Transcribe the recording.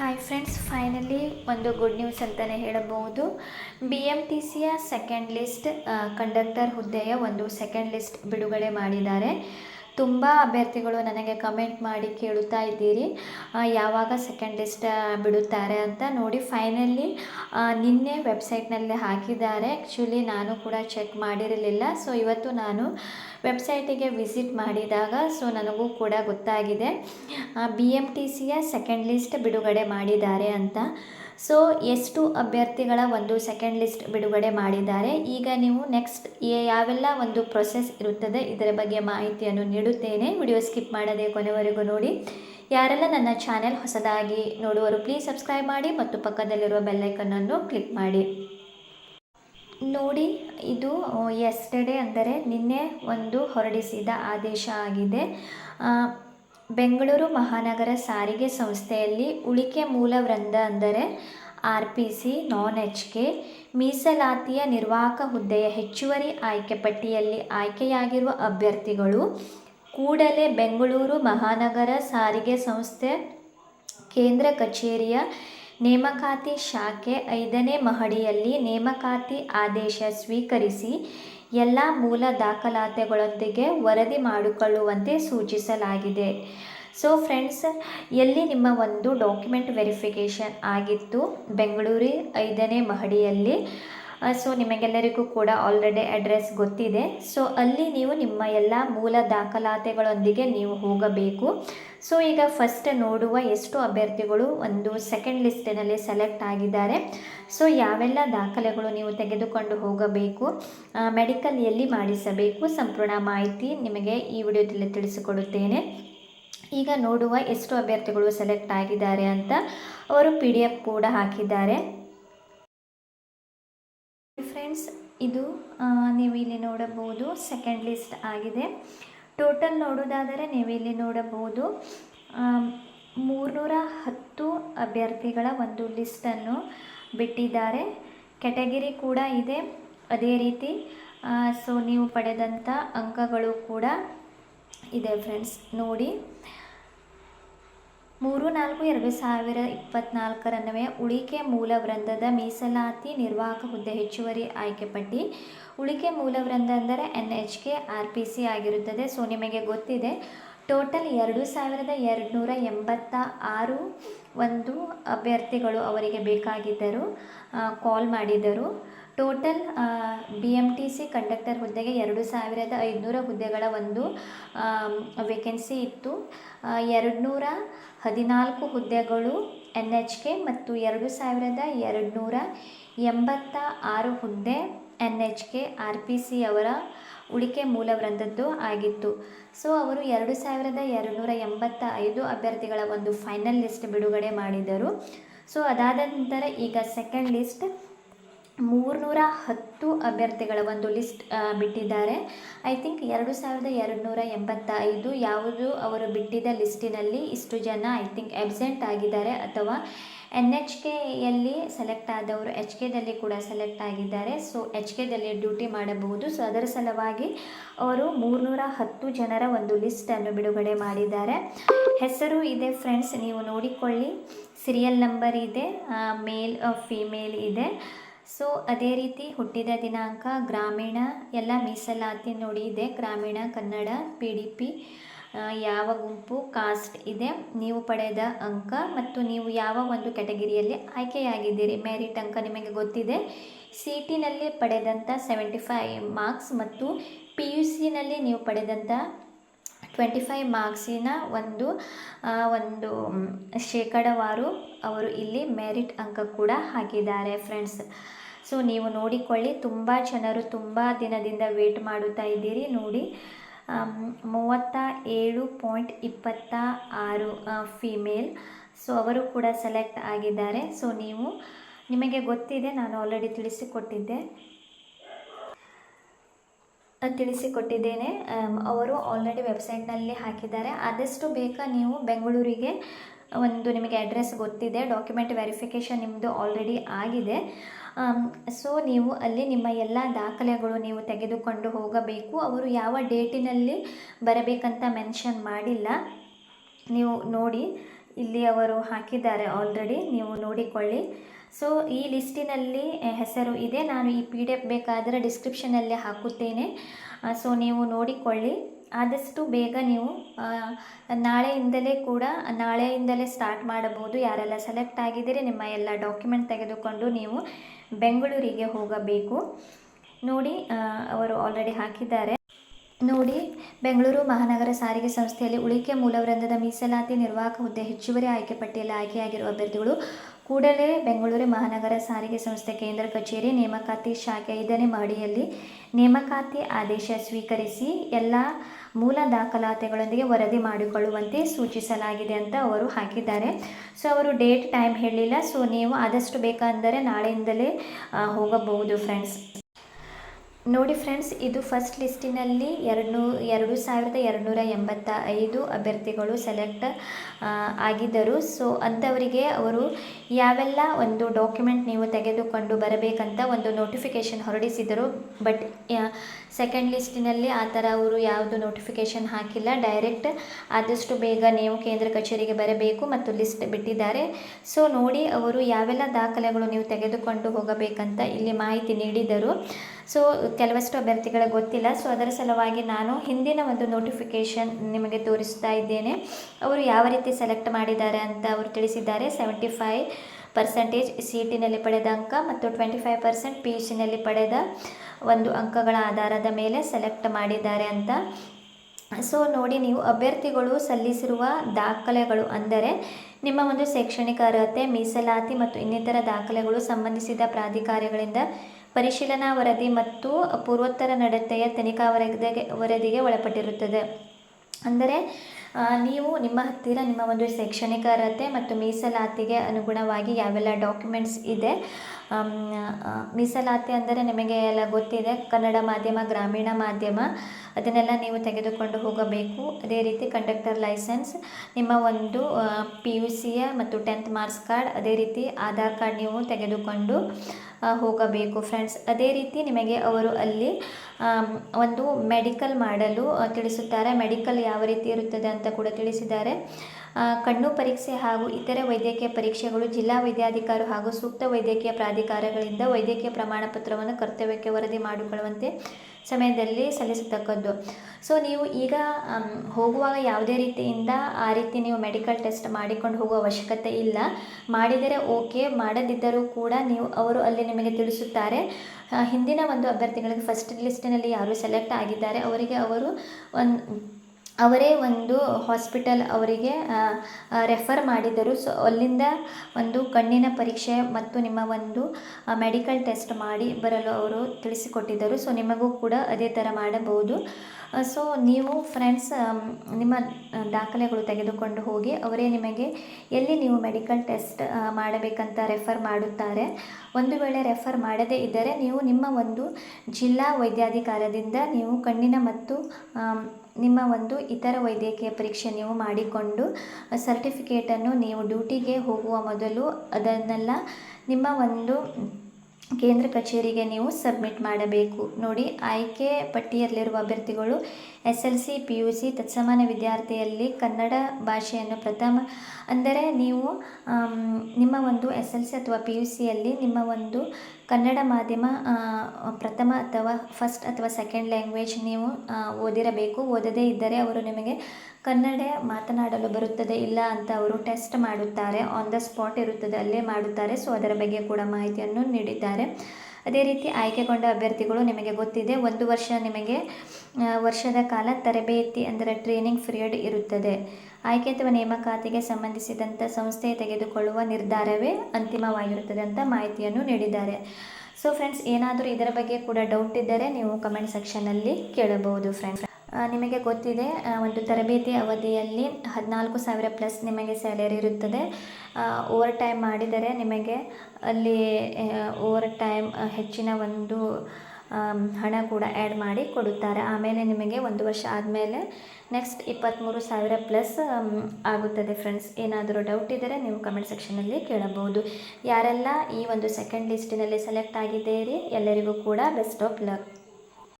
Hi friends finally ಒಂದು good news ಅಂತಲೇ ಹೇಳಬಹುದು. ಬಿ ಎಂ ಟಿ ಸಿಯ ಸೆಕೆಂಡ್ ಲಿಸ್ಟ್ ಕಂಡಕ್ಟರ್ ಹುದ್ದೆಯ ಒಂದು ಸೆಕೆಂಡ್ ಲಿಸ್ಟ್ ಬಿಡುಗಡೆ ಮಾಡಿದ್ದಾರೆ. ತುಂಬ ಅಭ್ಯರ್ಥಿಗಳು ನನಗೆ ಕಮೆಂಟ್ ಮಾಡಿ ಕೇಳುತ್ತಾ ಇದ್ದೀರಿ. ಯಾವಾಗ ಸೆಕೆಂಡ್ ಲಿಸ್ಟ್ ಬಿಡುತ್ತಾರೆ ಅಂತ ನೋಡಿ ಫೈನಲಿ ನಿನ್ನೆ ವೆಬ್ಸೈಟ್ನಲ್ಲಿ ಹಾಕಿದ್ದಾರೆ. ಆ್ಯಕ್ಚುಲಿ ನಾನು ಕೂಡ ಚೆಕ್ ಮಾಡಿರಲಿಲ್ಲ. ಸೊ ಇವತ್ತು ನಾನು ವೆಬ್ಸೈಟಿಗೆ ವಿಸಿಟ್ ಮಾಡಿದಾಗ ಸೊ ನನಗೂ ಕೂಡ ಗೊತ್ತಾಗಿದೆ. ಬಿ ಎಂ ಟಿ ಸಿಯ ಸೆಕೆಂಡ್ ಲಿಸ್ಟ್ ಬಿಡುಗಡೆ ಮಾಡಿದ್ದಾರೆ ಅಂತ. ಸೊ ಎಷ್ಟು ಅಭ್ಯರ್ಥಿಗಳ ಒಂದು ಸೆಕೆಂಡ್ ಲಿಸ್ಟ್ ಬಿಡುಗಡೆ ಮಾಡಿದ್ದಾರೆ? ಈಗ ನೀವು ನೆಕ್ಸ್ಟ್ ಯಾವೆಲ್ಲ ಒಂದು ಪ್ರೊಸೆಸ್ ಇರುತ್ತದೆ, ಇದರ ಬಗ್ಗೆ ಮಾಹಿತಿಯನ್ನು ನೀಡುತ್ತೇನೆ. ವಿಡಿಯೋ ಸ್ಕಿಪ್ ಮಾಡದೆ ಕೊನೆವರೆಗೂ ನೋಡಿ. ಯಾರೆಲ್ಲ ನನ್ನ ಚಾನೆಲ್ ಹೊಸದಾಗಿ ನೋಡುವರು ಪ್ಲೀಸ್ ಸಬ್ಸ್ಕ್ರೈಬ್ ಮಾಡಿ ಮತ್ತು ಪಕ್ಕದಲ್ಲಿರುವ ಬೆಲ್ಲೈಕನ್ನನ್ನು ಕ್ಲಿಕ್ ಮಾಡಿ. ನೋಡಿ, ಇದು ಎಸ್ಟರ್ಡೇ ಅಂದರೆ ನಿನ್ನೆ ಒಂದು ಹೊರಡಿಸಿದ ಆದೇಶ ಆಗಿದೆ. ಬೆಂಗಳೂರು ಮಹಾನಗರ ಸಾರಿಗೆ ಸಂಸ್ಥೆಯಲ್ಲಿ ಉಳಿಕೆ ಮೂಲ ವೃಂದ ಅಂದರೆ R P C non H K ಮೀಸಲಾತಿಯ ನಿರ್ವಾಹಕ ಹುದ್ದೆಯ ಹೆಚ್ಚುವರಿ ಆಯ್ಕೆ ಪಟ್ಟಿಯಲ್ಲಿ ಆಯ್ಕೆಯಾಗಿರುವ ಅಭ್ಯರ್ಥಿಗಳು ಕೂಡಲೇ ಬೆಂಗಳೂರು ಮಹಾನಗರ ಸಾರಿಗೆ ಸಂಸ್ಥೆ ಕೇಂದ್ರ ಕಚೇರಿಯ ನೇಮಕಾತಿ ಶಾಖೆ ಐದನೇ ಮಹಡಿಯಲ್ಲಿ ನೇಮಕಾತಿ ಆದೇಶ ಸ್ವೀಕರಿಸಿ ಎಲ್ಲ ಮೂಲ ದಾಖಲಾತಿಗಳೊಂದಿಗೆ ವರದಿ ಮಾಡಿಕೊಳ್ಳುವಂತೆ ಸೂಚಿಸಲಾಗಿದೆ. ಸೊ ಫ್ರೆಂಡ್ಸ್ ಎಲ್ಲಿ ನಿಮ್ಮ ಒಂದು ಡಾಕ್ಯುಮೆಂಟ್ ವೆರಿಫಿಕೇಷನ್ ಆಗಿತ್ತು. ಬೆಂಗಳೂರಿ ಐದನೇ ಮಹಡಿಯಲ್ಲಿ ಸೊ ನಿಮಗೆಲ್ಲರಿಗೂ ಕೂಡ ಆಲ್ರೆಡಿ ಅಡ್ರೆಸ್ ಗೊತ್ತಿದೆ. ಸೊ ಅಲ್ಲಿ ನೀವು ನಿಮ್ಮ ಎಲ್ಲ ಮೂಲ ದಾಖಲಾತಿಗಳೊಂದಿಗೆ ನೀವು ಹೋಗಬೇಕು. ಸೊ ಈಗ ಫಸ್ಟ್ ನೋಡುವ ಎಷ್ಟು ಅಭ್ಯರ್ಥಿಗಳು ಒಂದು ಸೆಕೆಂಡ್ ಲಿಸ್ಟಿನಲ್ಲಿ ಸೆಲೆಕ್ಟ್ ಆಗಿದ್ದಾರೆ. ಸೊ ಯಾವೆಲ್ಲ ದಾಖಲೆಗಳು ನೀವು ತೆಗೆದುಕೊಂಡು ಹೋಗಬೇಕು ಮೆಡಿಕಲ್ ಎಲ್ಲಿ ಮಾಡಿಸಬೇಕು ಸಂಪೂರ್ಣ ಮಾಹಿತಿ ನಿಮಗೆ ಈ ವಿಡಿಯೋದಲ್ಲಿ ತಿಳಿಸಿಕೊಡುತ್ತೇನೆ. ಈಗ ನೋಡುವ ಎಷ್ಟು ಅಭ್ಯರ್ಥಿಗಳು ಸೆಲೆಕ್ಟ್ ಆಗಿದ್ದಾರೆ ಅಂತ ಅವರು ಪಿ ಡಿ ಎಫ್ ಕೂಡ ಹಾಕಿದ್ದಾರೆ. ಫ್ರೆಂಡ್ಸ್ ಇದು ನೀವು ಇಲ್ಲಿ ನೋಡಬಹುದು ಸೆಕೆಂಡ್ ಲಿಸ್ಟ್ ಆಗಿದೆ. ಟೋಟಲ್ ನೋಡೋದಾದರೆ ನೀವು ಇಲ್ಲಿ ನೋಡಬಹುದು ಮೂರುನೂರ ಹತ್ತು ಅಭ್ಯರ್ಥಿಗಳ ಒಂದು ಲಿಸ್ಟನ್ನು ಬಿಟ್ಟಿದ್ದಾರೆ. ಕೆಟಗಿರಿ ಕೂಡ ಇದೆ. ಅದೇ ರೀತಿ ಸೊ ನೀವು ಪಡೆದಂಥ ಅಂಕಗಳು ಕೂಡ ಇದೆ ಫ್ರೆಂಡ್ಸ್ ನೋಡಿ. ಮೂರು ನಾಲ್ಕು ಎರಡು ಸಾವಿರ ಇಪ್ಪತ್ನಾಲ್ಕರನ್ವಯ ಉಳಿಕೆ ಮೂಲ ವೃಂದದ ಮೀಸಲಾತಿ ನಿರ್ವಾಹಕ ಹುದ್ದೆ ಹೆಚ್ಚುವರಿ ಆಯ್ಕೆ ಪಟ್ಟಿ. ಉಳಿಕೆ ಮೂಲ ವೃಂದ ಅಂದರೆ N H K, R P C ಆಗಿರುತ್ತದೆ. ಸೊ, ನಿಮಗೆ ಗೊತ್ತಿದೆ ಟೋಟಲ್ ಎರಡು ಸಾವಿರದ ಎರಡುನೂರ ಎಂಬತ್ತ ಆರು ಒಂದು ಅಭ್ಯರ್ಥಿಗಳು ಅವರಿಗೆ ಬೇಕಾಗಿದ್ದರು ಕಾಲ್ ಮಾಡಿದರು total B M T C conductor ಹುದ್ದೆಗೆ ಎರಡು ಸಾವಿರದ ಐದುನೂರ ಹುದ್ದೆಗಳ ಒಂದು ವೇಕೆನ್ಸಿ ಇತ್ತು. ಎರಡುನೂರ ಹದಿನಾಲ್ಕು ಹುದ್ದೆಗಳು ಎನ್ ಎಚ್ ಕೆ ಮತ್ತು ಎರಡು ಸಾವಿರದ ಎರಡುನೂರ ಎಂಬತ್ತ ಆರು ಹುದ್ದೆ N H K R P C ಅವರ ಉಳಿಕೆ ಮೂಲವೃಂದದ್ದು ಆಗಿತ್ತು. ಸೊ, ಅವರು ಎರಡು ಸಾವಿರದ ಎರಡುನೂರ ಎಂಬತ್ತ ಐದು ಅಭ್ಯರ್ಥಿಗಳ ಒಂದು ಫೈನಲ್ ಲಿಸ್ಟ್ ಬಿಡುಗಡೆ ಮಾಡಿದರು. ಸೊ, ಅದಾದ ನಂತರ ಈಗ ಸೆಕೆಂಡ್ ಲಿಸ್ಟ್ ಮೂರುನೂರ ಹತ್ತು ಅಭ್ಯರ್ಥಿಗಳ ಒಂದು ಲಿಸ್ಟ್ ಬಿಟ್ಟಿದ್ದಾರೆ. ಐ ಥಿಂಕ್ ಎರಡು ಸಾವಿರದ ಎರಡುನೂರ ಎಂಬತ್ತ ಎಂಬತ್ತೈದು ಯಾವುದು ಅವರು ಬಿಟ್ಟಿದ್ದ ಲಿಸ್ಟಿನಲ್ಲಿ ಇಷ್ಟು ಜನ ಐ ಥಿಂಕ್ ಎಬ್ಸೆಂಟ್ ಆಗಿದ್ದಾರೆ ಅಥವಾ ಎನ್ ಎಚ್ ಕೆಯಲ್ಲಿ ಸೆಲೆಕ್ಟ್ ಆದವರು ಎಚ್ ಕೆದಲ್ಲಿ ಕೂಡ ಸೆಲೆಕ್ಟ್ ಆಗಿದ್ದಾರೆ. ಸೊ ಎಚ್ ಕೆದಲ್ಲಿ ಡ್ಯೂಟಿ ಮಾಡಬಹುದು. ಸೊ ಅದರ ಸಲುವಾಗಿ ಅವರು ಮೂರುನೂರ ಹತ್ತು ಜನರ ಒಂದು ಲಿಸ್ಟನ್ನು ಬಿಡುಗಡೆ ಮಾಡಿದ್ದಾರೆ. ಹೆಸರು ಇದೆ ಫ್ರೆಂಡ್ಸ್ ನೀವು ನೋಡಿಕೊಳ್ಳಿ. ಸೀರಿಯಲ್ ನಂಬರ್ ಇದೆ ಮೇಲ್ ಫಿಮೇಲ್ ಇದೆ. ಸೊ ಅದೇ ರೀತಿ ಹುಟ್ಟಿದ ದಿನಾಂಕ, ಗ್ರಾಮೀಣ, ಎಲ್ಲ ಮೀಸಲಾತಿ ನೋಡಿ ಇದೆ. ಗ್ರಾಮೀಣ ಕನ್ನಡ ಪಿ ಡಿ ಪಿ ಯಾವ ಗುಂಪು ಕಾಸ್ಟ್ ಇದೆ, ನೀವು ಪಡೆದ ಅಂಕ ಮತ್ತು ನೀವು ಯಾವ ಒಂದು ಕ್ಯಾಟಗರಿಯಲ್ಲಿ ಆಯ್ಕೆಯಾಗಿದ್ದೀರಿ. ಮೆರಿಟ್ ಅಂಕ ನಿಮಗೆ ಗೊತ್ತಿದೆ. ಸಿ ಟಿನಲ್ಲಿ ಪಡೆದಂಥ ಸೆವೆಂಟಿ ಫೈವ್ ಮಾರ್ಕ್ಸ್ ಮತ್ತು ಪಿ ಯು ಸಿನಲ್ಲಿ ನೀವು ಪಡೆದಂಥ ಟ್ವೆಂಟಿ ಫೈವ್ ಮಾರ್ಕ್ಸಿನ ಒಂದು ಒಂದು ಶೇಕಡವಾರು ಅವರು ಇಲ್ಲಿ ಮೆರಿಟ್ ಅಂಕ ಕೂಡ ಹಾಕಿದ್ದಾರೆ ಫ್ರೆಂಡ್ಸ್. ಸೊ, ನೀವು ನೋಡಿಕೊಳ್ಳಿ, ತುಂಬ ಜನರು ತುಂಬ ದಿನದಿಂದ ವೇಟ್ ಮಾಡುತ್ತಾ ಇದ್ದೀರಿ. ನೋಡಿ ಮೂವತ್ತ ಏಳು ಪಾಯಿಂಟ್ ಇಪ್ಪತ್ತ ಆರು ಫೀಮೇಲ್ ಸೊ ಅವರು ಕೂಡ ಸೆಲೆಕ್ಟ್ ಆಗಿದ್ದಾರೆ. ಸೊ ನೀವು, ನಿಮಗೆ ಗೊತ್ತಿದೆ, ನಾನು ಆಲ್ರೆಡಿ ತಿಳಿಸಿಕೊಟ್ಟಿದ್ದೆ. ತಿಳಿಸಿಕೊಟ್ಟಿದ್ದೇನೆ. ಅವರು ಆಲ್ರೆಡಿ ವೆಬ್ಸೈಟ್ನಲ್ಲಿ ಹಾಕಿದ್ದಾರೆ. ಆದಷ್ಟು ಬೇಗ ನೀವು ಬೆಂಗಳೂರಿಗೆ ಒಂದು ನಿಮಗೆ ಅಡ್ರೆಸ್ ಗೊತ್ತಿದೆ. ಡಾಕ್ಯುಮೆಂಟ್ ವೆರಿಫಿಕೇಷನ್ ನಿಮ್ಮದು ಆಲ್ರೆಡಿ ಆಗಿದೆ. ಸೊ ನೀವು ಅಲ್ಲಿ ನಿಮ್ಮ ಎಲ್ಲ ದಾಖಲೆಗಳು ನೀವು ತೆಗೆದುಕೊಂಡು ಹೋಗಬೇಕು. ಅವರು ಯಾವ ಡೇಟಿನಲ್ಲಿ ಬರಬೇಕಂತ ಮೆನ್ಷನ್ ಮಾಡಿಲ್ಲ. ನೀವು ನೋಡಿ, ಇಲ್ಲಿ ಅವರು ಹಾಕಿದ್ದಾರೆ ಆಲ್ರೆಡಿ ನೀವು ನೋಡಿಕೊಳ್ಳಿ. ಸೊ ಈ ಲಿಸ್ಟಿನಲ್ಲಿ ಹೆಸರು ಇದೆ. ನಾನು ಈ ಪಿ ಡಿ ಎಫ್ ಬೇಕಾದರೆ ಡಿಸ್ಕ್ರಿಪ್ಷನಲ್ಲಿ ಹಾಕುತ್ತೇನೆ. ಸೊ ನೀವು ನೋಡಿಕೊಳ್ಳಿ. ಆದಷ್ಟು ಬೇಗ ನೀವು ನಾಳೆಯಿಂದಲೇ ಕೂಡ, ನಾಳೆಯಿಂದಲೇ ಸ್ಟಾರ್ಟ್ ಮಾಡಬಹುದು. ಯಾರೆಲ್ಲ ಸೆಲೆಕ್ಟ್ ಆಗಿದ್ದೀರಿ, ನಿಮ್ಮ ಎಲ್ಲ ಡಾಕ್ಯುಮೆಂಟ್ ತೆಗೆದುಕೊಂಡು ನೀವು ಬೆಂಗಳೂರಿಗೆ ಹೋಗಬೇಕು. ನೋಡಿ ಅವರು ಆಲ್ರೆಡಿ ಹಾಕಿದ್ದಾರೆ. ನೋಡಿ, ಬೆಂಗಳೂರು ಮಹಾನಗರ ಸಾರಿಗೆ ಸಂಸ್ಥೆಯಲ್ಲಿ ಉಳಿಕೆ ಮೂಲವೃಂದದ ಮೀಸಲಾತಿ ನಿರ್ವಾಹಕ ಹುದ್ದೆ ಹೆಚ್ಚುವರಿ ಆಯ್ಕೆ ಪಟ್ಟಿಯಲ್ಲಿ ಆಯ್ಕೆಯಾಗಿರುವ ಅಭ್ಯರ್ಥಿಗಳು ಕೂಡಲೇ ಬೆಂಗಳೂರು ಮಹಾನಗರ ಸಾರಿಗೆ ಸಂಸ್ಥೆ ಕೇಂದ್ರ ಕಚೇರಿ, ನೇಮಕಾತಿ ಶಾಖೆ ಐದನೇ ಮಹಡಿಯಲ್ಲಿ ನೇಮಕಾತಿ ಆದೇಶ ಸ್ವೀಕರಿಸಿ ಎಲ್ಲ ಮೂಲ ದಾಖಲಾತಿಗಳೊಂದಿಗೆ ವರದಿ ಮಾಡಿಕೊಳ್ಳುವಂತೆ ಸೂಚಿಸಲಾಗಿದೆ ಅಂತ ಅವರು ಹಾಕಿದ್ದಾರೆ. ಸೊ, ಅವರು ಡೇಟ್, ಟೈಮ್ ಹೇಳಿಲ್ಲ. ಸೊ, ನೀವು ಆದಷ್ಟು ಬೇಕಂದರೆ ನಾಳೆಯಿಂದಲೇ ಹೋಗಬಹುದು, ಫ್ರೆಂಡ್ಸ್. ನೋಡಿ ಫ್ರೆಂಡ್ಸ್, ಇದು ಫಸ್ಟ್ ಲಿಸ್ಟಿನಲ್ಲಿ ಎರಡು ಎರಡು ಸಾವಿರದ ಎರಡುನೂರ ಎಂಬತ್ತ ಐದು ಅಭ್ಯರ್ಥಿಗಳು ಸೆಲೆಕ್ಟ್ ಆಗಿದ್ದರು. ಸೊ ಅಂಥವರಿಗೆ ಅವರು ಯಾವೆಲ್ಲ ಒಂದು ಡಾಕ್ಯುಮೆಂಟ್ ನೀವು ತೆಗೆದುಕೊಂಡು ಬರಬೇಕಂತ ಒಂದು ನೋಟಿಫಿಕೇಷನ್ ಹೊರಡಿಸಿದರು ಬಟ್ ಸೆಕೆಂಡ್ ಲಿಸ್ಟಿನಲ್ಲಿ ಆ ಥರ ಅವರು ಯಾವುದು ನೋಟಿಫಿಕೇಷನ್ ಹಾಕಿಲ್ಲ. ಡೈರೆಕ್ಟ್ ಆದಷ್ಟು ಬೇಗ ನೀವು ಕೇಂದ್ರ ಕಚೇರಿಗೆ ಬರಬೇಕು ಮತ್ತು ಲಿಸ್ಟ್ ಬಿಟ್ಟಿದ್ದಾರೆ. ಸೊ ನೋಡಿ ಅವರು ಯಾವೆಲ್ಲ ದಾಖಲೆಗಳು ನೀವು ತೆಗೆದುಕೊಂಡು ಹೋಗಬೇಕಂತ ಇಲ್ಲಿ ಮಾಹಿತಿ ನೀಡಿದರು ಸೊ ಕೆಲವಷ್ಟು ಅಭ್ಯರ್ಥಿಗಳ ಗೊತ್ತಿಲ್ಲ. ಸೊ ಅದರ ಸಲುವಾಗಿ ನಾನು ಹಿಂದಿನ ಒಂದು ನೋಟಿಫಿಕೇಷನ್ ನಿಮಗೆ ತೋರಿಸ್ತಾ ಇದ್ದೇನೆ. ಅವರು ಯಾವ ರೀತಿ ಸೆಲೆಕ್ಟ್ ಮಾಡಿದ್ದಾರೆ ಅಂತ ಅವರು ತಿಳಿಸಿದ್ದಾರೆ. ಸೆವೆಂಟಿ ಫೈವ್ ಪರ್ಸೆಂಟೇಜ್ ಸಿ ಟಿನಲ್ಲಿ ಪಡೆದ ಅಂಕ ಮತ್ತು twenty five percent P U ಸಿನಲ್ಲಿ ಪಡೆದ ಒಂದು ಅಂಕಗಳ ಆಧಾರದ ಮೇಲೆ ಸೆಲೆಕ್ಟ್ ಮಾಡಿದ್ದಾರೆ ಅಂತ. ಸೊ ನೋಡಿ ನೀವು ಅಭ್ಯರ್ಥಿಗಳು ಸಲ್ಲಿಸಿರುವ ದಾಖಲೆಗಳು ಅಂದರೆ ನಿಮ್ಮ ಒಂದು ಶೈಕ್ಷಣಿಕ ಅರ್ಹತೆ, ಮೀಸಲಾತಿ ಮತ್ತು ಇನ್ನಿತರ ದಾಖಲೆಗಳು ಸಂಬಂಧಿಸಿದ ಪ್ರಾಧಿಕಾರಗಳಿಂದ ಪರಿಶೀಲನಾ ವರದಿ ಮತ್ತು ಪೂರ್ವೋತ್ತರ ನಡತೆಯ ತನಿಖಾ ವರದಿಗೆ ವರದಿಗೆ ಒಳಪಟ್ಟಿರುತ್ತದೆ. ಅಂದರೆ ನೀವು ನಿಮ್ಮ ಹತ್ತಿರ ನಿಮ್ಮ ಒಂದು ಶೈಕ್ಷಣಿಕ ಅರ್ಹತೆ ಮತ್ತು ಮೀಸಲಾತಿಗೆ ಅನುಗುಣವಾಗಿ ಯಾವೆಲ್ಲ ಡಾಕ್ಯುಮೆಂಟ್ಸ್ ಇದೆ ಮೀಸಲಾತಿ ಅಂದರೆ ನಿಮಗೆ ಎಲ್ಲ ಗೊತ್ತಿದೆ. ಕನ್ನಡ ಮಾಧ್ಯಮ, ಗ್ರಾಮೀಣ ಮಾಧ್ಯಮ, ಅದನ್ನೆಲ್ಲ ನೀವು ತೆಗೆದುಕೊಂಡು ಹೋಗಬೇಕು. ಅದೇ ರೀತಿ ಕಂಡಕ್ಟರ್ ಲೈಸೆನ್ಸ್ ನಿಮ್ಮ ಒಂದು ಪಿ ಯು ಸಿಯ ಮತ್ತು ಟೆಂತ್ ಮಾರ್ಕ್ಸ್ ಕಾರ್ಡ್ ಅದೇ ರೀತಿ ಆಧಾರ್ ಕಾರ್ಡ್ ನೀವು ತೆಗೆದುಕೊಂಡು ಹೋಗಬೇಕು ಫ್ರೆಂಡ್ಸ್ ಅದೇ ರೀತಿ ನಿಮಗೆ ಅವರು ಅಲ್ಲಿ ಒಂದು ಮೆಡಿಕಲ್ ಮಾಡಲು ತಿಳಿಸುತ್ತಾರೆ. ಮೆಡಿಕಲ್ ಯಾವ ರೀತಿ ಇರುತ್ತದೆ ಅಂತ ಕೂಡ ತಿಳಿಸಿದ್ದಾರೆ. ಕಣ್ಣು ಪರೀಕ್ಷೆ ಹಾಗೂ ಇತರೆ ವೈದ್ಯಕೀಯ ಪರೀಕ್ಷೆಗಳು ಜಿಲ್ಲಾ ವೈದ್ಯಾಧಿಕಾರಿ ಹಾಗೂ ಸೂಕ್ತ ವೈದ್ಯಕೀಯ ಪ್ರಾಧಿಕಾರಗಳಿಂದ ವೈದ್ಯಕೀಯ ಪ್ರಮಾಣ ಪತ್ರವನ್ನು ಕರ್ತವ್ಯಕ್ಕೆ ವರದಿ ಮಾಡಿಕೊಳ್ಳುವಂತೆ ಸಮಯದಲ್ಲಿ ಸಲ್ಲಿಸತಕ್ಕದ್ದು. ಸೊ ನೀವು ಈಗ ಹೋಗುವಾಗ ಯಾವುದೇ ರೀತಿಯಿಂದ ಆ ರೀತಿ ನೀವು ಮೆಡಿಕಲ್ ಟೆಸ್ಟ್ ಮಾಡಿಕೊಂಡು ಹೋಗುವ ಅವಶ್ಯಕತೆ ಇಲ್ಲ. ಮಾಡಿದರೆ ಓಕೆ ಮಾಡದಿದ್ದರೂ ಕೂಡ ನೀವು ಅವರು ಅಲ್ಲಿ ನಿಮಗೆ ತಿಳಿಸುತ್ತಾರೆ. ಹಿಂದಿನ ಒಂದು ಅಭ್ಯರ್ಥಿಗಳಿಗೆ ಫಸ್ಟ್ ಲಿಸ್ಟಿನಲ್ಲಿ ಯಾರು ಸೆಲೆಕ್ಟ್ ಆಗಿದ್ದಾರೆ, ಅವರಿಗೆ ಅವರು ಒಂದು ಅವರೇ ಒಂದು ಹಾಸ್ಪಿಟಲ್ ಅವರಿಗೆ ರೆಫರ್ ಮಾಡಿದರು ಸೊ ಅಲ್ಲಿಂದ ಒಂದು ಕಣ್ಣಿನ ಪರೀಕ್ಷೆ ಮತ್ತು ನಿಮ್ಮ ಒಂದು ಮೆಡಿಕಲ್ ಟೆಸ್ಟ್ ಮಾಡಿ ಬರಲು ಅವರು ತಿಳಿಸಿಕೊಟ್ಟಿದ್ದರು. ಸೊ ನಿಮಗೂ ಕೂಡ ಅದೇ ಥರ ಮಾಡಬಹುದು. ಸೊ ನೀವು ಫ್ರೆಂಡ್ಸ್ ನಿಮ್ಮ ದಾಖಲೆಗಳು ತೆಗೆದುಕೊಂಡು ಹೋಗಿ ಅವರೇ ನಿಮಗೆ ಎಲ್ಲಿ ನೀವು ಮೆಡಿಕಲ್ ಟೆಸ್ಟ್ ಮಾಡಬೇಕಂತ ರೆಫರ್ ಮಾಡುತ್ತಾರೆ. ಒಂದು ವೇಳೆ ರೆಫರ್ ಮಾಡದೇ ಇದ್ದರೆ ನೀವು ನಿಮ್ಮ ಒಂದು ಜಿಲ್ಲಾ ವೈದ್ಯಾಧಿಕಾರದಿಂದ ನೀವು ಕಣ್ಣಿನ ಮತ್ತು ನಿಮ್ಮ ಒಂದು ಇತರ ವೈದ್ಯಕೀಯ ಪರೀಕ್ಷೆ ನೀವು ಮಾಡಿಕೊಂಡು ಸರ್ಟಿಫಿಕೇಟನ್ನು ನೀವು ಡ್ಯೂಟಿಗೆ ಹೋಗುವ ಮೊದಲು ಅದನ್ನೆಲ್ಲ ನಿಮ್ಮ ಒಂದು ಕೇಂದ್ರ ಕಚೇರಿಗೆ ನೀವು ಸಬ್ಮಿಟ್ ಮಾಡಬೇಕು. ನೋಡಿ, ಆಯ್ಕೆ ಪಟ್ಟಿಯಲ್ಲಿರುವ ಅಭ್ಯರ್ಥಿಗಳು S L C, P U C, ತತ್ಸಮಾನ ವಿದ್ಯಾರ್ಥಿಯಲ್ಲಿ ಕನ್ನಡ ಭಾಷೆಯನ್ನು ಪ್ರಥಮ, ಅಂದರೆ ನೀವು ನಿಮ್ಮ ಒಂದು ಎಸ್ ಎಲ್ ಸಿ ಅಥವಾ ಪಿ ಯು ಸಿಯಲ್ಲಿ ನಿಮ್ಮ ಒಂದು ಕನ್ನಡ ಮಾಧ್ಯಮ ಪ್ರಥಮ ಅಥವಾ ಫಸ್ಟ್ ಅಥವಾ ಸೆಕೆಂಡ್ ಲ್ಯಾಂಗ್ವೇಜ್ ನೀವು ಓದಿರಬೇಕು. ಓದದೇ ಇದ್ದರೆ ಅವರು ನಿಮಗೆ ಕನ್ನಡ ಮಾತನಾಡಲು ಬರುತ್ತದೆ, ಇಲ್ಲ ಅಂತ ಅವರು ಟೆಸ್ಟ್ ಮಾಡುತ್ತಾರೆ. ಆನ್ ದ ಸ್ಪಾಟ್ ಇರುತ್ತದೆ, ಅಲ್ಲೇ ಮಾಡುತ್ತಾರೆ. ಸೊ ಅದರ ಬಗ್ಗೆ ಕೂಡ ಮಾಹಿತಿಯನ್ನು ನೀಡಿದ್ದಾರೆ. ಅದೇ ರೀತಿ ಆಯ್ಕೆಗೊಂಡ ಅಭ್ಯರ್ಥಿಗಳು ನಿಮಗೆ ಗೊತ್ತಿದೆ, ಒಂದು ವರ್ಷ ನಿಮಗೆ ವರ್ಷದ ಕಾಲ ತರಬೇತಿ ಅಂದರೆ ಟ್ರೈನಿಂಗ್ ಪೀರಿಯಡ್ ಇರುತ್ತದೆ. ಆಯ್ಕೆ ಅಥವಾ ನೇಮಕಾತಿಗೆ ಸಂಬಂಧಿಸಿದಂಥ ಸಂಸ್ಥೆ ತೆಗೆದುಕೊಳ್ಳುವ ನಿರ್ಧಾರವೇ ಅಂತಿಮವಾಗಿರುತ್ತದೆ ಅಂತ ಮಾಹಿತಿಯನ್ನು ನೀಡಿದ್ದಾರೆ. ಸೊ ಫ್ರೆಂಡ್ಸ್ ಏನಾದರೂ ಇದರ ಬಗ್ಗೆ ಕೂಡ ಡೌಟ್ ಇದ್ದರೆ ನೀವು ಕಮೆಂಟ್ ಸೆಕ್ಷನಲ್ಲಿ ಕೇಳಬಹುದು ಫ್ರೆಂಡ್ಸ್ ನಿಮಗೆ ಗೊತ್ತಿದೆ ಒಂದು ತರಬೇತಿ ಅವಧಿಯಲ್ಲಿ ಹದಿನಾಲ್ಕು ಸಾವಿರ ಪ್ಲಸ್ ನಿಮಗೆ ಸ್ಯಾಲರಿ ಇರುತ್ತದೆ. ಓವರ್ ಟೈಮ್ ಮಾಡಿದರೆ ನಿಮಗೆ ಅಲ್ಲಿ ಓವರ್ ಟೈಮ್ ಹೆಚ್ಚಿನ ಒಂದು ಹಣ ಕೂಡ ಆ್ಯಡ್ ಮಾಡಿ ಕೊಡುತ್ತಾರೆ. ಆಮೇಲೆ ನಿಮಗೆ ಒಂದು ವರ್ಷ ಆದಮೇಲೆ ನೆಕ್ಸ್ಟ್ ಇಪ್ಪತ್ತ್ಮೂರು ಸಾವಿರ ಪ್ಲಸ್ ಆಗುತ್ತದೆ ಫ್ರೆಂಡ್ಸ್ ಏನಾದರೂ ಡೌಟ್ ಇದ್ದರೆ ನೀವು ಕಮೆಂಟ್ ಸೆಕ್ಷನಲ್ಲಿ ಕೇಳಬಹುದು. ಯಾರೆಲ್ಲ ಈ ಒಂದು ಸೆಕೆಂಡ್ ಲಿಸ್ಟಿನಲ್ಲಿ ಸೆಲೆಕ್ಟ್ ಆಗಿದ್ದೀರಿ, ಎಲ್ಲರಿಗೂ ಕೂಡ ಬೆಸ್ಟ್ ಆಫ್ ಲಕ್